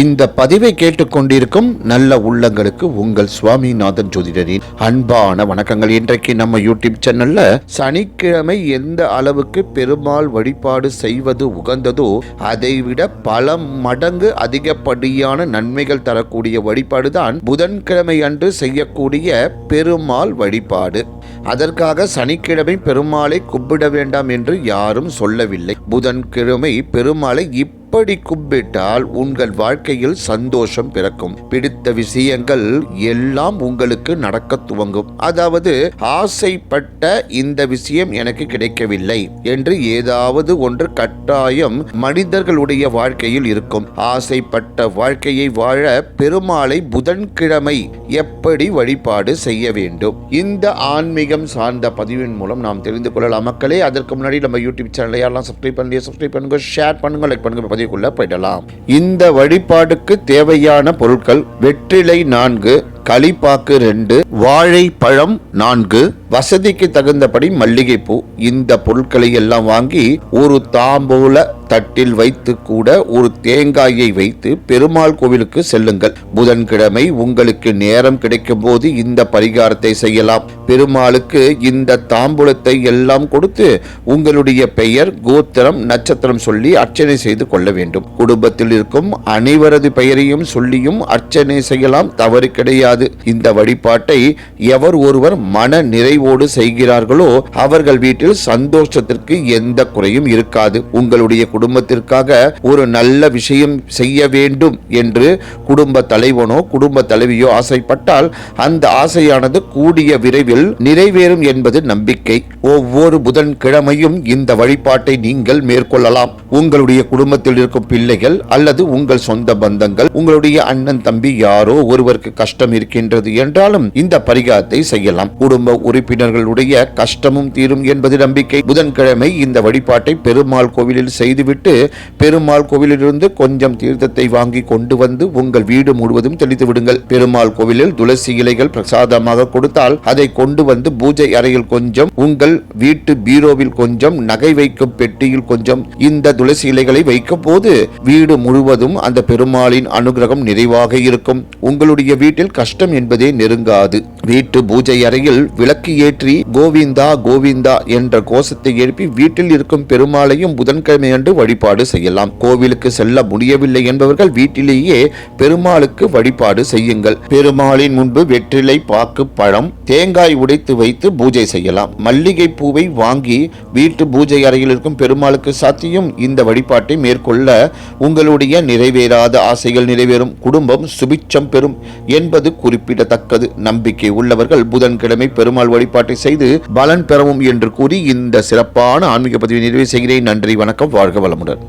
இந்த பதிவை கேட்டுக்கொண்டிருக்கும் நல்ல உள்ளங்களுக்கு உங்கள் சுவாமிநாதன் ஜோதிடரின் அன்பான வணக்கங்கள். இன்றைக்கு நம்ம யூடியூப் சேனல்ல சனிக்கிழமை எந்த அளவுக்கு பெருமாள் வழிபாடு செய்வது உகந்ததோ அதைவிட பல மடங்கு அதிகப்படியான நன்மைகள் தரக்கூடிய வழிபாடு தான் புதன்கிழமை அன்று செய்யக்கூடிய பெருமாள் வழிபாடு. அதற்காக சனிக்கிழமை பெருமாளை கும்பிட வேண்டாம் என்று யாரும் சொல்லவில்லை. புதன்கிழமை பெருமாளை இப் இப்படி கும்பிட்டால் உங்கள் வாழ்க்கையில் சந்தோஷம் பிறக்கும். பிடித்த விஷயங்கள் எல்லாம் உங்களுக்கு நடக்க துவங்கும். அதாவது ஆசைப்பட்ட இந்த விஷயம் எனக்கு கிடைக்கவில்லை என்று ஏதாவது ஒன்று கட்டாயம் மனிதர்களுடைய வாழ்க்கையில் இருக்கும். ஆசைப்பட்ட வாழ்க்கையை வாழ பெருமாளை புதன்கிழமை எப்படி வழிபாடு செய்ய வேண்டும்? இந்த ஆன்மீகம் சார்ந்த பதிவின் மூலம் நாம் தெரிந்து கொள்ளலாம். மக்களே அதற்கு முன்னாடி நம்ம யூடியூப் சேனலை யாரெல்லாம் சப்ஸ்கிரைப் பண்ணலையே சப்ஸ்கிரைப் பண்ணுங்க ஷேர் பண்ணுங்க லைக் பண்ணுங்க. பதிவுக்குள்ள போயிடலாம். இந்த வழிபாடுக்கு தேவையான பொருட்கள் வெற்றிலை நான்கு களிப்பாக்கு ரெண்டு வாழைப்பழம் நான்கு வசதிக்கு தகுந்தபடி மல்லிகைப்பூ இந்த பொருட்களை எல்லாம் வாங்கி ஒரு தாம்பூல தட்டில் வைத்து கூட ஒரு தேங்காயை வைத்து பெருமாள் கோவிலுக்கு செல்லுங்கள். புதன்கிழமை உங்களுக்கு நேரம் கிடைக்கும் போது இந்த பரிகாரத்தை செய்யலாம். பெருமாளுக்கு இந்த தாம்பூலத்தை எல்லாம் கொடுத்து உங்களுடைய பெயர் கோத்திரம் நட்சத்திரம் சொல்லி அர்ச்சனை செய்து கொள்ள வேண்டும். குடும்பத்தில் இருக்கும் அனைவரது பெயரையும் சொல்லியும் அர்ச்சனை செய்யலாம். தவறு கிடையாது. இந்த வழிபாட்டை எவர் ஒருவர் மன நிறைவோடு செய்கிறார்களோ அவர்கள் வீட்டில் சந்தோஷத்திற்கு எந்த குறையும் இருக்காது. உங்களுடைய குடும்பத்திற்காக ஒரு நல்ல விஷயம் செய்ய வேண்டும் என்று குடும்ப தலைவனோ குடும்ப தலைவியோ ஆசைப்பட்டால் அந்த ஆசையானது கூடிய விரைவில் நிறைவேறும் என்பது நம்பிக்கை. ஒவ்வொரு புதன்கிழமையும் இந்த வழிபாட்டை நீங்கள் மேற்கொள்ளலாம். உங்களுடைய குடும்பத்தில் இருக்கும் பிள்ளைகள் அல்லது உங்கள் சொந்த பந்தங்கள் உங்களுடைய அண்ணன் தம்பி யாரோ ஒருவருக்கு கஷ்டம் இருக்கின்றது என்றாலும் இந்த பரிகாரத்தை செய்யலாம். குடும்ப உறுப்பினர் உறுப்பினர்களுடைய கஷ்டமும் தீரும் என்பது நம்பிக்கை. புதன்கிழமை இந்த வழிபாட்டை பெருமாள் கோவிலில் செய்துவிட்டு பெருமாள் கோவிலிலிருந்து கொஞ்சம் தீர்த்தத்தை வாங்கி கொண்டு வந்து உங்கள் வீடு முழுவதும் தெளித்து விடுங்கள். பெருமாள் கோவிலில் துளசி இலைகள் பிரசாதமாக கொடுத்தால் அதை கொண்டு வந்து பூஜை அறையில் கொஞ்சம் உங்கள் வீட்டு பீரோவில் கொஞ்சம் நகை வைக்கும் பெட்டியில் கொஞ்சம் இந்த துளசி இலைகளை வைக்கும் போது வீடு முழுவதும் அந்த பெருமாளின் அனுகிரகம் நிறைவாக இருக்கும். உங்களுடைய வீட்டில் கஷ்டம் என்பதே நெருங்காது. வீட்டு பூஜை அறையில் விளக்கு ஏற்றி கோவிந்தா கோவிந்தா என்ற கோஷத்தை எழுப்பி வீட்டில் இருக்கும் பெருமாளையும் புதன்கிழமை அன்று வழிபாடு செய்யலாம். கோவிலுக்கு செல்ல முடியவில்லை என்பவர்கள் வீட்டிலேயே பெருமாளுக்கு வழிபாடு செய்யுங்கள். பெருமாளின் முன்பு வெற்றிலை பாக்கு பழம் தேங்காய் உடைத்து வைத்து பூஜை செய்யலாம். மல்லிகை பூவை வாங்கி வீட்டு பூஜை அறையில் இருக்கும் பெருமாளுக்கு சாத்தியும் இந்த வழிபாட்டை மேற்கொள்ள உங்களுடைய நிறைவேறாத ஆசைகள் நிறைவேறும். குடும்பம் சுபிச்சம் பெறும் என்பது குறிப்பிடத்தக்கது. நம்பிக்கை உள்ளவர்கள் புதன்கிழமை பெருமாள் வழிபாட்டை செய்து பலன் பெறவும் என்று கூறி இந்த சிறப்பான ஆன்மீக பதிவை நிறைவு செய்கிறேன். நன்றி வணக்கம் வாழ்க வளமுடன்.